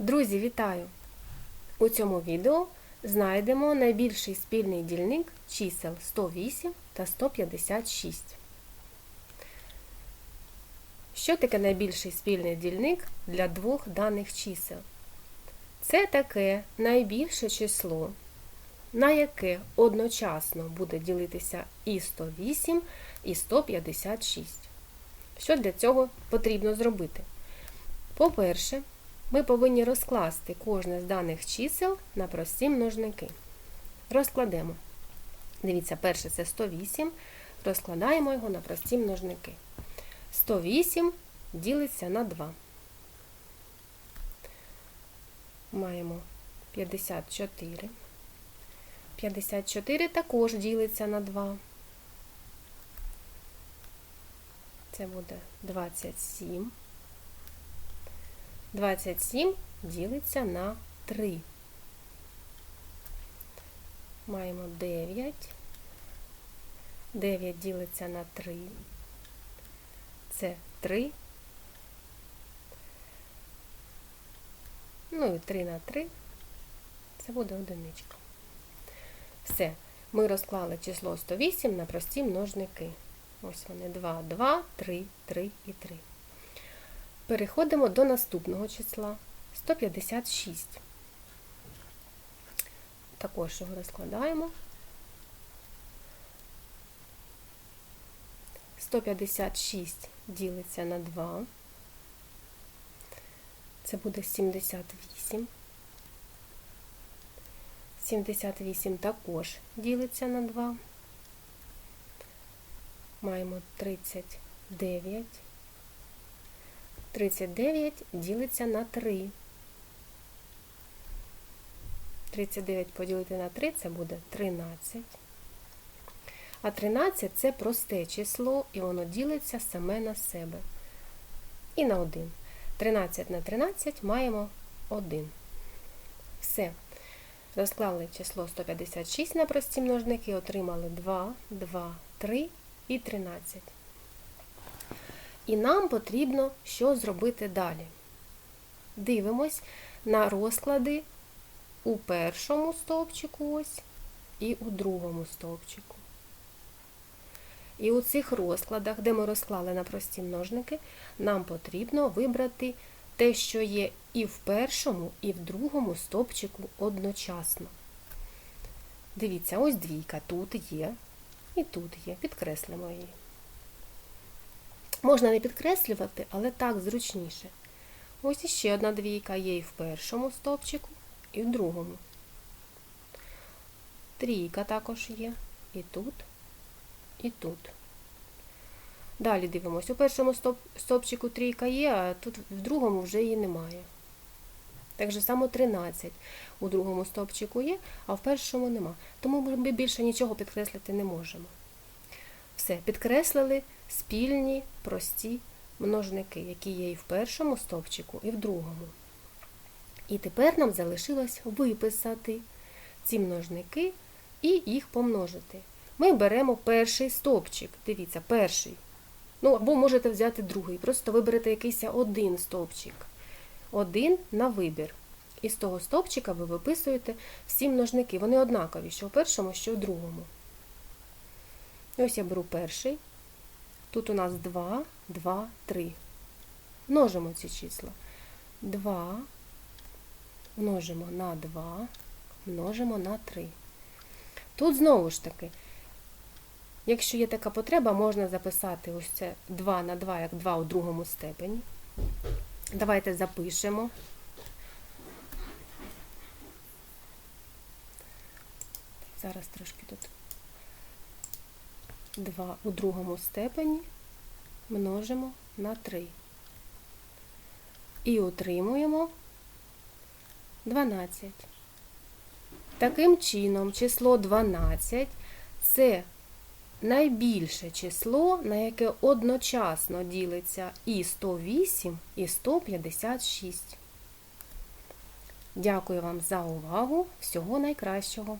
Друзі, вітаю! У цьому відео знайдемо найбільший спільний дільник чисел 108 та 156. Що таке найбільший спільний дільник для двох даних чисел? Це таке найбільше число, на яке одночасно буде ділитися і 108, і 156. Що для цього потрібно зробити? По-перше, ми повинні розкласти кожне з даних чисел на прості множники. Розкладемо. Дивіться, перше це 108. Розкладаємо його на прості множники. 108 ділиться на 2. Маємо 54. 54 також ділиться на 2. Це буде 27. 27 ділиться на 3. Маємо 9. 9 ділиться на 3. Це 3. Ну і 3 на 3. Це буде одиничка. Все. Ми розклали число 108 на прості множники. Ось вони 2, 2, 3, 3 і 3. Переходимо до наступного числа 156. Також його розкладаємо. 156 ділиться на 2. Це буде 78. 78 також ділиться на 2. Маємо 39. 39 ділиться на 3. 39 поділити на 3 це буде 13. А 13 це просте число, і воно ділиться саме на себе. І на 1. 13 на 13 маємо 1. Все. Розклали число 156 на прості множники, отримали 2, 2, 3 і 13. І нам потрібно що зробити далі. Дивимось на розклади у першому стовпчику ось і у другому стовпчику. І у цих розкладах, де ми розклали на прості множники, нам потрібно вибрати те, що є і в першому, і в другому стовпчику одночасно. Дивіться, ось двійка тут є, і тут є. Підкреслимо її. Можна не підкреслювати, але так зручніше. Ось іще одна двійка є і в першому стовпчику, і в другому. Трійка також є і тут, і тут. Далі дивимося, у першому стовпчику трійка є, а тут в другому вже її немає. Так же само 13 у другому стовпчику є, а в першому нема. Тому ми більше нічого підкреслити не можемо. Все, підкреслили спільні, прості множники, які є і в першому стовпчику, і в другому. І тепер нам залишилось виписати ці множники і їх помножити. Ми беремо перший стовпчик. Дивіться, перший. Ну, або можете взяти другий. Просто виберете якийсь один стовпчик. Один на вибір. І з того стовпчика ви виписуєте всі множники. Вони однакові, що в першому, що в другому. Ось я беру перший. Тут у нас 2, 2, 3. Множимо ці числа. 2, множимо на 2, множимо на 3. Тут знову ж таки, якщо є така потреба, можна записати ось це 2 на 2, як 2 у другому степені. Давайте запишемо. Зараз трошки тут 2 у другому степені множимо на 3. І отримуємо 12. Таким чином, число 12 це найбільше число, на яке одночасно ділиться і 108, і 156. Дякую вам за увагу. Всього найкращого!